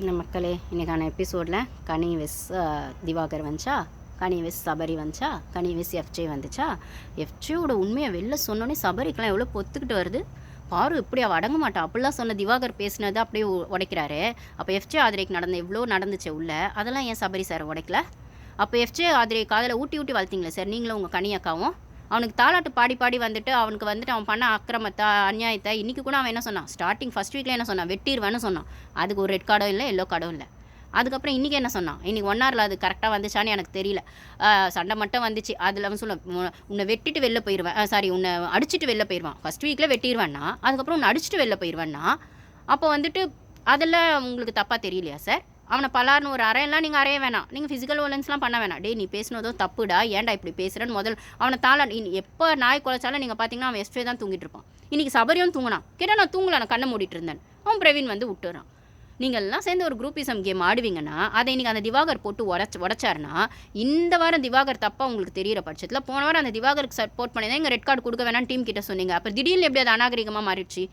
இந்த மக்களே இன்றைக்கான எபிசோடில் கனி வெஸ் திவாகர் வந்துச்சா? கனி வெஸ் சபரி வந்துச்சா? கனி வெஸ் எஃப்ஜே வந்துச்சா? எஃப்ஜேயோட உண்மையை வெளில சொன்னோன்னே சபரிக்கெலாம் எவ்வளோ பொத்துக்கிட்டு வருது. பாரு இப்படி அவள் அடங்க மாட்டா. அப்படிலாம் சொன்ன திவாகர் பேசினது அப்படியே உடைக்கிறாரு. அப்போ எஃப்ஜே ஆதிரைக்கு நடந்த எவ்வளோ நடந்துச்சு உள்ள அதெல்லாம் ஏன் சபரி சார் உடைக்கல? அப்போ எஃப்ஜே ஆதிரை காதில் ஊட்டி ஊட்டி வளர்த்திங்களே சார்? நீங்களும் உங்கள் கனி அக்காவும்? அவனுக்கு தாலாட்டு பாடி பாடி வந்துட்டு அவனுக்கு வந்துட்டு அவன் பண்ண அக்கிரமத்தை அநியாயத்தை இன்றைக்கி கூட அவன் என்ன சொன்னான்? ஸ்டார்டிங் ஃபஸ்ட் வீக்கில் என்ன சொன்னான்? வெட்டிடுவேன்னு சொன்னான். அதுக்கு ஒரு ரெட் கார்டும் இல்லை எல்லோ கார்டும் இல்லை. அதுக்கப்புறம் இன்றைக்கி என்ன சொன்னான்? இன்றைக்கி ஒன் ஹவரில் அது கரெக்டாக வந்துச்சான்னு எனக்கு தெரியல. சண்டை மட்டும் வந்துச்சு. அதில் அவன் சொல்ல உன்னை- வெட்டிட்டு வெளில போயிடுவேன் சாரி உன்னை அடிச்சுட்டு வெளில போயிடுவான் ஃபர்ஸ்ட் வீக்கில் வெட்டிடுவேன்னா அதுக்கப்புறம் உன்னை அடிச்சுட்டு வெளில போயிடுவேன்னா அப்போ வந்துட்டு அதில் உங்களுக்கு தப்பாக தெரியலையா சார் அவனை பலார்னு ஒரு அறையெல்லாம் நீங்கள் அறைய வேணாம். நீங்கள் ஃபிசிக்கல் வயலன்ஸ்லாம் பண்ண வேணாம். டே நீ பேசினதோ தப்புடா. ஏன்டா இப்படி பேசுகிறேன்னு முதல் அவனை தாள எப்போ நாய் குலைச்சாலும் நீங்கள் பார்த்தீங்கன்னா அவன் எஸ்டே தான் தூங்கிட்டு இருப்பான். இன்றைக்கி சபரியும் தூங்கினான். கேட்டால் நான் தூங்கல நான் கண்ணை மூடிட்டு இருந்தேன். அவன் பிரவீன் வந்து விட்டுறான். நீங்கள்லாம் சேர்ந்து ஒரு குரூப்பிசம் கேம் ஆடுவீங்கன்னா அதை இன்றைக்கி அந்த திவாகர் போட்டு உடச்சு உடச்சாருன்னா இந்த வாரம் திவாகர் தப்பாக உங்களுக்கு தெரியிற பட்சத்தில் போன வாரம் அந்த திவாகருக்கு சப்போர்ட் பண்ணி தான் இங்கே ரெட் கார்டு கொடுக்க வேணாம் டீம் கிட்ட சொன்னீங்க. அப்போ திடீர்னு எப்படி அது அநாகரிகமாக மாறிடுச்சு?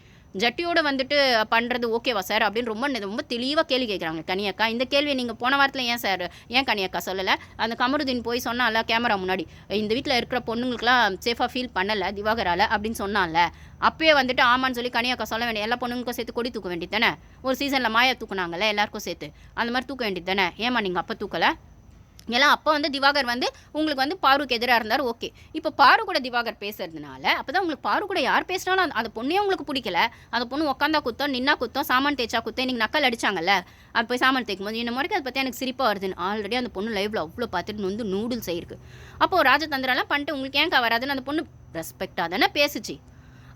ஜட்டியோட வந்துட்டு பண்ணுறது ஓகேவா சார்? அப்படின்னு ரொம்ப ரொம்ப தெளிவாக கேள்வி கேட்குறாங்க கனியக்கா இந்த கேள்வியை நீங்கள் போன வாரத்தில் ஏன் சார் ஏன் கனியக்கா சொல்லலை? அந்த கமருதீன் போய் சொன்னால கேமரா முன்னாடி இந்த வீட்டில் இருக்கிற பொண்ணுங்களுக்குலாம் சேஃபாக ஃபீல் பண்ணலை திவாகரால் அப்படின்னு சொன்னால அப்பயே வந்துட்டு ஆமான்னு சொல்லி கனியக்கா சொல்ல வேண்டிய எல்லா பொண்ணுங்களுக்கும் சேர்த்து கொடி தூக்க வேண்டியது தானே? ஒரு சீசனில் மாயா தூக்குனாங்கல்ல எல்லாருக்கும் சேர்த்து. அந்த மாதிரி தூக்க வேண்டியது தானே? ஏமா நீங்கள் அப்போ தூக்கலை? ஏன்னா அப்போ வந்து திவாகர் வந்து உங்களுக்கு வந்து பாருக்கு எதிராக இருந்தார் ஓகே. இப்போ பாரு கூட திவாகர் பேசுறதுனால அப்போ தான் உங்களுக்கு பாரு கூட யார் பேசினாலும் அந்த- அந்த பொண்ணே உங்களுக்கு பிடிக்கல. அந்த பொண்ணு உட்காந்தா குத்தம் நின்னா குத்தம் சாமான் தேய்ச்சா குத்தம் இன்னைக்கு நக்கல் அடிச்சாங்கல்ல அப்போ போய் சாமான் தேய்க்கும் போது இந்த மாதிரி அதை பற்றி எனக்கு சிரிப்பாக வருதுன்னு? ஆல்ரெடி அந்த பொண்ணு லைவ்ல அவ்வளோ பார்த்துட்டு வந்து நூடுல்ஸ் ஆயிருக்கு அப்போ ராஜதந்திரம்லாம் பண்ணிட்டு உங்களுக்கு ஏன் வராதுன்னு? அந்த பொண்ணு ரெஸ்பெக்டாக தானே பேசுச்சு.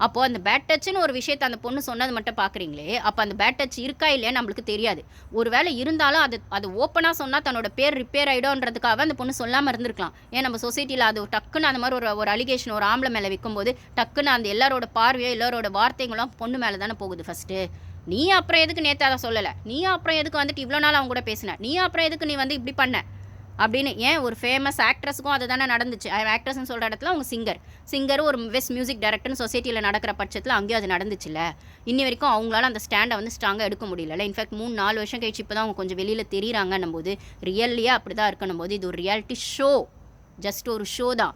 அப்போது அந்த பேட் டச்சுன்னு ஒரு விஷயத்தை அந்த பொண்ணு சொன்னது மட்டும் பார்க்குறீங்களே அப்போ அந்த பேட் டச் இருக்கா இல்லையா நம்மளுக்கு தெரியாது. ஒரு வேளை இருந்தாலும் அது அது ஓப்பனாக சொன்னால் தன்னோட பேர் ரிப்பேர் ஆகிடும்ன்றதுக்காக அந்த பொண்ணு சொல்லாமல் இருந்திருக்கலாம். ஏன் நம்ம சொசைட்டியில் அது டக்குன்னு அந்த மாதிரி ஒரு ஒரு அலிகேஷன் ஒரு ஆம்பளை மேலே விற்கும்போது டக்குன்னு அந்த எல்லாரோட பார்வையோ எல்லாரோட வார்த்தைங்களும் பொண்ணு மேலே தானே போகுது ஃபஸ்ட்டு நீ அப்புறம் எதுக்கு நேற்று அதை சொல்லலை? நீ அப்புறம் எதுக்கு வந்துட்டு இவ்வளோ நாள் அவங்க கூட பேசின? நீ அப்புறம் எதுக்கு நீ வந்து இப்படி பண்ண? அப்படின்னு ஏன் ஒரு ஃபேமஸ் ஆக்ட்ரஸுக்கும் அது தானே நடந்துச்சு ஆக்ட்ரஸ்னு சொல்கிற இடத்துல அவங்க சிங்கர் சிங்கர் ஒரு வெஸ்ட் மியூசிக் டைரக்டர்னு சொசைட்டியில் நடக்கிற பட்சத்தில் அங்கேயும் அது நடந்துச்சுல்ல. இன்னி வரைக்கும் அவங்களால அந்த ஸ்டாண்டை வந்து ஸ்ட்ராங்காக எடுக்க முடியல இன்ஃபேக்ட் மூணு நாலு வருஷம் கழிச்சு இப்போ தான் அவங்க கொஞ்சம் வெளியில் தெரியுறாங்கன்னும் போது ரியல்லியாக அப்படி தான் இருக்கணும் போது இது ஒரு ரியாலிட்டி ஷோ ஜஸ்ட் ஒரு ஷோ தான்.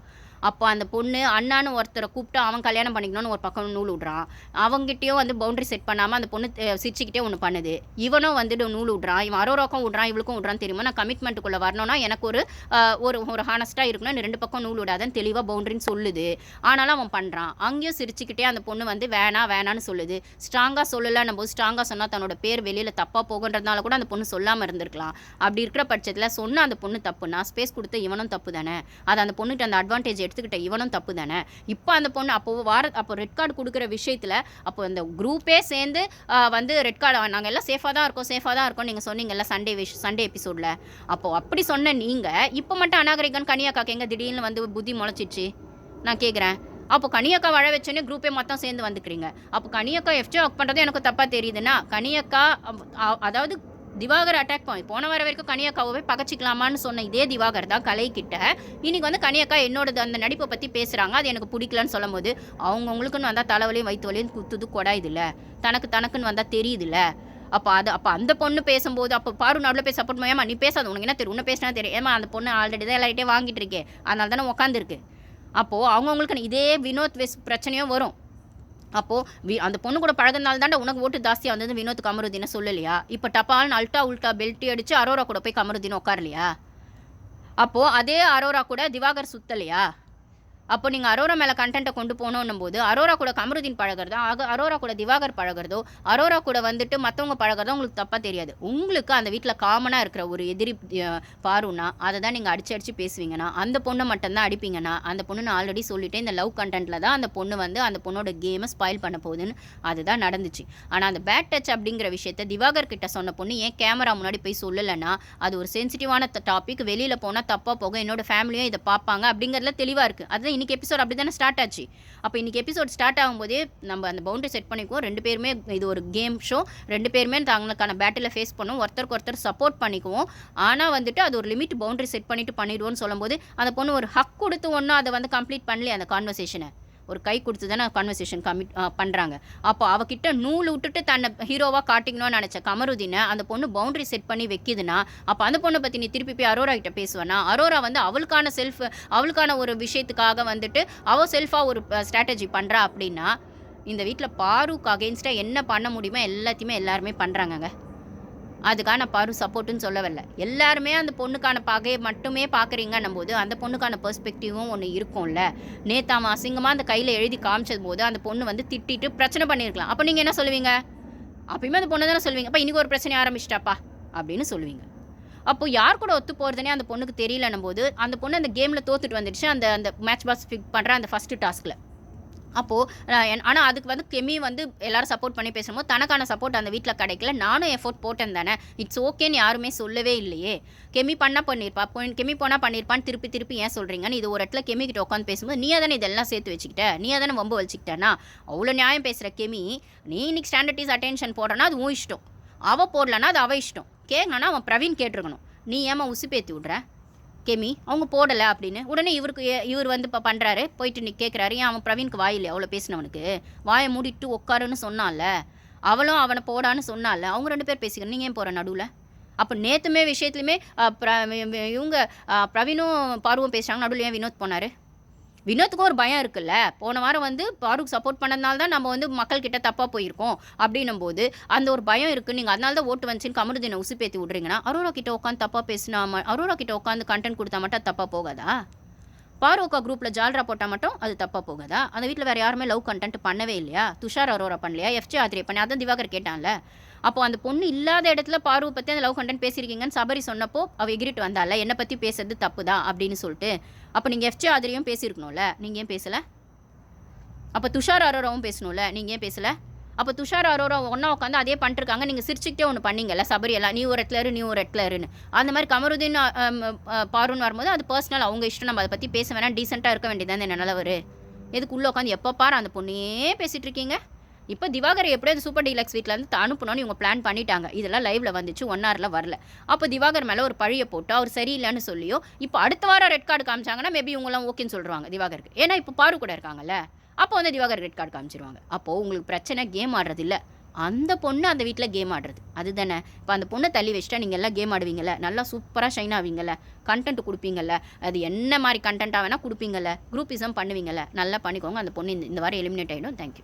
அப்போ அந்த பொண்ணு அண்ணான்னு ஒருத்தரை கூப்பிட்டு அவன் கல்யாணம் பண்ணிக்கணும்னு ஒரு பக்கம் நூல் விடுறான் அவங்ககிட்டயும் வந்து பவுண்டரி செட் பண்ணாமல் அந்த பொண்ணு சிரிச்சுக்கிட்டே ஒன்று பண்ணுது. இவனும் வந்துட்டு நூல் விட்றான் இவன் அரோரோக்கம் விட்றான் இவளுக்கும் விட்றான் தெரியுமா? நான் கமிட்மெண்ட்டுக்குள்ளே வரணும்னா எனக்கு ஒரு ஒரு ஒரு ஹானஸ்ட்டாக இருக்கணும். ரெண்டு பக்கம் நூல் விடாதன்னு தெளிவாக பவுண்டரின்னு சொல்லுது. ஆனாலும் அவன் பண்ணுறான் அங்கேயும் சிரிச்சுக்கிட்டே அந்த பொண்ணு வந்து வேணாம் வேணான்னு சொல்லுது. ஸ்ட்ராங்காக சொல்லலைன்னும் போது ஸ்ட்ராங்காக சொன்னால் தன்னோட பேர் வெளியில் தப்பாக போகுன்றதுனால கூட அந்த பொண்ணு சொல்லாமல் இருந்திருக்கலாம். அப்படி இருக்கிற பட்சத்தில் சொன்ன அந்த பொண்ணு தப்புனா ஸ்பேஸ் கொடுத்த இவனும் தப்பு தானே அது அந்த பொண்ணுகிட்ட அந்த அட்வான்டேஜ் எடுத்து எடுத்துக்கிட்ட இவனும் தப்பு தானே இப்போ அந்த பொண்ணு அப்போ வார அப்போ ரெட் கார்டு கொடுக்குற விஷயத்தில் அப்போ அந்த குரூப்பே சேர்ந்து வந்து ரெட் கார்டு நாங்கள் எல்லாம் சேஃபாக தான் இருக்கோம் சேஃபாக தான் இருக்கோம் நீங்கள் சொன்னீங்கல்ல சண்டே விஷ் சண்டே எபிசோடில் அப்போது அப்படி சொன்ன நீங்கள் இப்போ மட்டும் அநாகரிகன் கனியாக்காக்கு எங்கே திடீர்னு வந்து புத்தி முளைச்சிச்சு? நான் கேட்குறேன் அப்போ கனியக்கா வாழ வச்சோன்னே குரூப்பே மொத்தம் சேர்ந்து வந்துக்கிறீங்க. அப்போ கனியக்கா எஃப்ஜே ஒர்க் பண்ணுறது எனக்கு தப்பாக தெரியுதுன்னா கனியக்கா அதாவது திவாகர் அட்டாக் பண்ணி போன வர வரைக்கும் கனியக்காவை பகச்சிக்கலாமான்னு சொன்ன இதே திவாகர் தான் கலை கிட்ட இன்னைக்கு வந்து கனியக்கா என்னோடது அந்த நடிப்பை பற்றி பேசுகிறாங்க அது எனக்கு பிடிக்கலன்னு சொல்லும்போது அவங்கவுங்களுக்குன்னு வந்தால் தலைவலியும் வயிற்று வலியும் குத்துது இதில் தனக்கு தனக்குன்னு வந்தால் தெரியுதுல்ல. அப்போ அது அப்போ அந்த பொண்ணு பேசும்போது அப்போ பாரு நடுவில் போய் சப்போர்ட் ஏமா நீ பேசாது. உனக்கு என்ன தெரியும்? உன்ன பேசினா தெரியும். ஏமா அந்த பொண்ணு ஆல்ரெடி தான் எல்லார்கிட்டே வாங்கிட்டு இருக்கே. அதனால தானே உட்காந்துருக்கு அப்போது அவங்கவுங்களுக்கு இதே வினோத் வெஸ் பிரச்சனையும் வரும். அப்போது வி அந்த பொண்ணு கூட பழகுனால தாண்டா உனக்கு ஓட்டு ஜாஸ்தியாக வந்தது வினோத் கமருதீனை சொல்லலையா? இப்போ டப்பால்னு அல்ட்டா உல்ட்டா பெல்ட்டி அடித்து அரோரா கூட போய் கமருதீன் உட்காரலையா? அப்போது அதே அரோரா கூட திவாகர் சுத்தலையா? அப்போ நீங்கள் அரோரா மேலே கண்டென்ட்டை கொண்டு போகணும் போது அரோரா கூட கமருதீன் பழகிறதோ? ஆக அரோரா கூட திவாகர் பழகிறதோ? அரோரா கூட வந்துட்டு மற்றவங்க பழகிறதோ உங்களுக்கு தப்பாக தெரியாது. உங்களுக்கு அந்த வீட்டில் காமனாக இருக்கிற ஒரு எதிரி பாருன்னா அதை தான் நீங்கள் அடிச்சு அடிச்சு பேசுவீங்கன்னா அந்த பொண்ணை மட்டும்தான் அடிப்பீங்கன்னா அந்த பொண்ணு நான் ஆல்ரெடி சொல்லிட்டேன் இந்த லவ் கண்டென்ட்டில் தான் அந்த பொண்ணு வந்து அந்த பொண்ணோட கேமை ஸ்பாயில் பண்ண போகுதுன்னு அதுதான் நடந்துச்சு. ஆனால் அந்த பேட் டச் அப்படிங்கிற விஷயத்த திவாகர் கிட்ட சொன்ன பொண்ணு ஏன் கேமரா முன்னாடி போய் சொல்லலைன்னா அது ஒரு சென்சிட்டிவான டாபிக் வெளியில் போனால் தப்பாக போகும் என்னோட ஃபேமிலியும் இதை பார்ப்பாங்க அப்படிங்கிறதுல தெளிவாக இருக்குது அதுதான் இன்னைக்கு எபிசோட் அப்படி தானே ஸ்டார்ட் ஆச்சு. அப்போ இன்னைக்கு எபிசோட் ஸ்டார்ட் ஆகும்போதே நம்ம அந்த பவுண்டரி செட் பண்ணிக்குவோம். ரெண்டு பேருமே இது ஒரு கேம் ஷோ ரெண்டு பேருமே தங்களுக்கான பேட்டில் ஃபேஸ் பண்ணுவோம் ஒருத்தருக்கு ஒருத்தர் சப்போர்ட் பண்ணிக்குவோம். ஆனால் வந்துட்டு அது ஒரு லிமிட் பவுண்டரி செட் பண்ணிவிட்டு பண்ணிடுவோம்னு சொல்லும்போது அந்த பொண்ணு ஒரு ஹக் கொடுத்து ஒன்றும் அதை வந்து கம்ப்ளீட் பண்ணலையே அந்த கான்வர்சேஷனை ஒரு கை கொடுத்து தானே கான்வர்சேஷன் கமிட் பண்ணுறாங்க அப்போ அவகிட்ட நூல் விட்டுட்டு தன்னை ஹீரோவாக காட்டிக்கணும்னு நினச்ச கமருதீனை அந்த பொண்ணு பவுண்டரி செட் பண்ணி வைக்கிதுன்னா அப்போ அந்த பொண்ணை பற்றி நீ திருப்பி போய் அரோரா கிட்ட பேசுவேன்னா அரோரா வந்து அவளுக்கான செல்ஃப் அவளுக்கான ஒரு விஷயத்துக்காக வந்துட்டு அவள் செல்ஃபாக ஒரு ஸ்ட்ராட்டஜி பண்ணுறா அப்படின்னா இந்த வீட்டில் பாருக்கு அகெயின்ஸ்டாக என்ன பண்ண முடியுமோ எல்லாத்தையுமே எல்லாருமே பண்ணுறாங்கங்க அதுக்கான பாரு சப்போர்ட்டுன்னு சொல்ல வரல எல்லாருமே அந்த பொண்ணுக்கான பகையை மட்டுமே பார்க்குறீங்கன்னும் போது அந்த பொண்ணுக்கான பெர்ஸ்பெக்டிவும் ஒன்று இருக்கும்ல. நேத்தாம அசிங்கமாக அந்த கையில் எழுதி காமிச்சது போது அந்த பொண்ணு வந்து திட்டிட்டு பிரச்சனை பண்ணியிருக்கலாம் அப்போ நீங்கள் என்ன சொல்லுவீங்க? அப்பயுமே அந்த பொண்ணு தானே சொல்லுவீங்க. அப்போ இன்றைக்கி ஒரு பிரச்சனை ஆரம்பிச்சிட்டாப்பா? அப்படின்னு சொல்லுவீங்க. அப்போ யார் கூட ஒத்து போகிறதுனே அந்த பொண்ணுக்கு தெரியலன்னும் போது அந்த பொண்ணு அந்த கேமில் தோத்துட்டு வந்துடுச்சு அந்த அந்த மேட்ச் பாஸ் ஃபிக் பண்ணுற அந்த ஃபஸ்ட்டு டாஸ்கில் அப்போது ஆனால் அதுக்கு வந்து கெமி வந்து எல்லாரும் சப்போர்ட் பண்ணி பேசும்போது தனக்கான சப்போர்ட் அந்த வீட்டில் கிடைக்கல. நானும் எஃபோர்ட் போட்டேன் தானே. இட்ஸ் ஓகேன்னு யாருமே சொல்லவே இல்லையே. கெமி பண்ணால் பண்ணியிருப்பா பொன் கெமி போனால் பண்ணியிருப்பான்னு திருப்பி திருப்பி ஏன் சொல்கிறீங்கன்னு இது ஒரு இடத்துல கெமி கிட்ட உட்காந்து பேசும்போது நீ தானே இதெல்லாம் சேர்த்து வச்சுக்கிட்ட? நீ தானே வம்பு வச்சுக்கிட்டேன்னா? அவ்வளோ நியாயம் பேசுகிற கெமி நீ இன்னைக்கு ஸ்டாண்டர்டைஸ் அட்டென்ஷன் போடுறனா அது உன் இஷ்டம். அவள் போடலன்னா அது அவள் இஷ்டம். கேட்கணும்னா அவன் பிரவீன் கேட்டிருக்கணும். நீ ஏமா உசுப்பேற்றி விட்ற? கெமி அவங்க போடலை அப்படின்னு உடனே இவருக்கு ஏ- இவர் வந்து இப்போ பண்ணுறாரு போயிட்டு நீ கேட்குறாரு ஏன் அவன் பிரவீனுக்கு வாய் இல்லையா அவ்வளோ பேசினவனுக்கு? வாயை மூடிட்டு உட்காருன்னு சொன்னான்ல அவளும் அவனை போடான்னு சொன்னால அவங்க ரெண்டு பேர் பேசிக்கிறேன் நீங்கள் ஏன் போகிற நடுவில்? அப்போ நேற்றுமே விஷயத்துலையுமே இவங்க பிரவீனும் பருவம் பேசுகிறாங்க நடுவில் ஏன் வினோத் போனார்? வினோத்துக்கும் ஒரு பயம் இருக்குல்ல? போன வாரம் வந்து பாருக்கு சப்போர்ட் பண்ணதுனால தான் நம்ம வந்து மக்கள்கிட்ட தப்பாக போயிருக்கோம் அப்படின்னும் போது அந்த ஒரு பயம் இருக்குது நீங்கள் அதனால தான் ஓட்டு வந்துச்சுன்னு கமருதீனை உசுப்பேற்றி விட்றீங்கன்னா அரோரா கிட்ட உட்காந்து தப்பாக பேசினா ம- அரோரா கிட்ட உட்காந்து கண்டென்ட் கொடுத்தா மட்டும் தப்பாக போகாதா? பாரோக்கா குரூப்பில் ஜால்ரா போட்டால் மட்டும் அது தப்பாக போகாதா? அந்த வீட்டில் வேறு யாருமே லவ் கண்டென்ட் பண்ணவே இல்லையா? துஷார் அரோரா பண்ணலையா? எஃப்ஜே ஆத்ரே பண்ணி அதான் திவாகர் கேட்டான்ல. அப்போ அந்த பொண்ணு இல்லாத இடத்துல பார்வை பற்றி அந்த லவ் கண்டன் பேசியிருக்கீங்கன்னு சபரி சொன்னப்போ அவள் எகிரிட்டு வந்தால என்னை பற்றி பேசுறது தப்பு தான் அப்படின்னு சொல்லிட்டு அப்போ நீங்கள் எஃப்ஜே ஆதிரியும் பேசியிருக்கணும்ல? நீங்கள் ஏன் பேசலை? அப்போ துஷார் அரோராவும் பேசணும்ல? நீங்கள் ஏன் பேசலை? அப்போ துஷார் அரோரா ஒன்றா உட்காந்து அதே பண்ணிருக்காங்க நீங்கள் சிரிச்சுக்கிட்டே ஒன்று பண்ணீங்கல்ல சபரி எல்லாம் நீ ஒரு இடத்துல இரு நீ ஒரு இடத்துல இருன்னு. அந்த மாதிரி கமருதீன் பாருன்னு வரும்போது அது பர்சனல் அவங்க இஷ்டம் நம்ம அதை பற்றி பேச வேணாம் டீசெண்டாக இருக்க வேண்டியதானே என்ன நல்லவர் எதுக்குள்ளே உட்காந்து எப்போ பாரு அந்த பொண்ணையே பேசிகிட்டு இருக்கீங்க? இப்போ திவாகர் எப்படியோ அந்த சூப்பர் டீலக்ஸ் வீட்டிலேருந்து அனுப்பணும்னு இவங்க பிளான் பண்ணிட்டாங்க. இதெல்லாம் லைவ்ல வந்துச்சு ஒன் ஹவரில் வரல. அப்போ திவாகர் மேலே ஒரு பழியை போட்டு அவர் சரியில்லைன்னு சொல்லியோ இப்போ அடுத்த வாரம் ரெட் கார்டு காமிச்சாங்கன்னா மேபி இவங்களாம் ஓகேன்னு சொல்கிறாங்க திவாகருக்கு. ஏன்னா இப்போ பாரு கூட இருக்காங்கல்ல. அப்போ வந்து திவாகர் ரெட் கார்டு காமிச்சிருவாங்க. அப்போது உங்களுக்கு பிரச்சனை கேம் ஆடுறது இல்லை அந்த பொண்ணு அந்த வீட்டில் கேம் ஆடுறது. அதுதானே. இப்போ அந்த பொண்ணை தள்ளி வச்சுட்டா நீங்கள் எல்லாம் கேம் ஆடுவீங்கல்ல. நல்லா சூப்பராக ஷைன் ஆவீங்கல்ல. கண்டென்ட் கொடுப்பீங்கல்ல. அது என்ன மாதிரி கண்டென்ட்டாக வேணால் கொடுப்பீங்கல்ல. குரூப்பிசம் பண்ணுவீங்கல்ல. நல்லா பண்ணிக்கோங்க. அந்த பொண்ணு இந்த- இந்த வாரம் எலிமினேட் ஆகிடும் தேங்க்யூ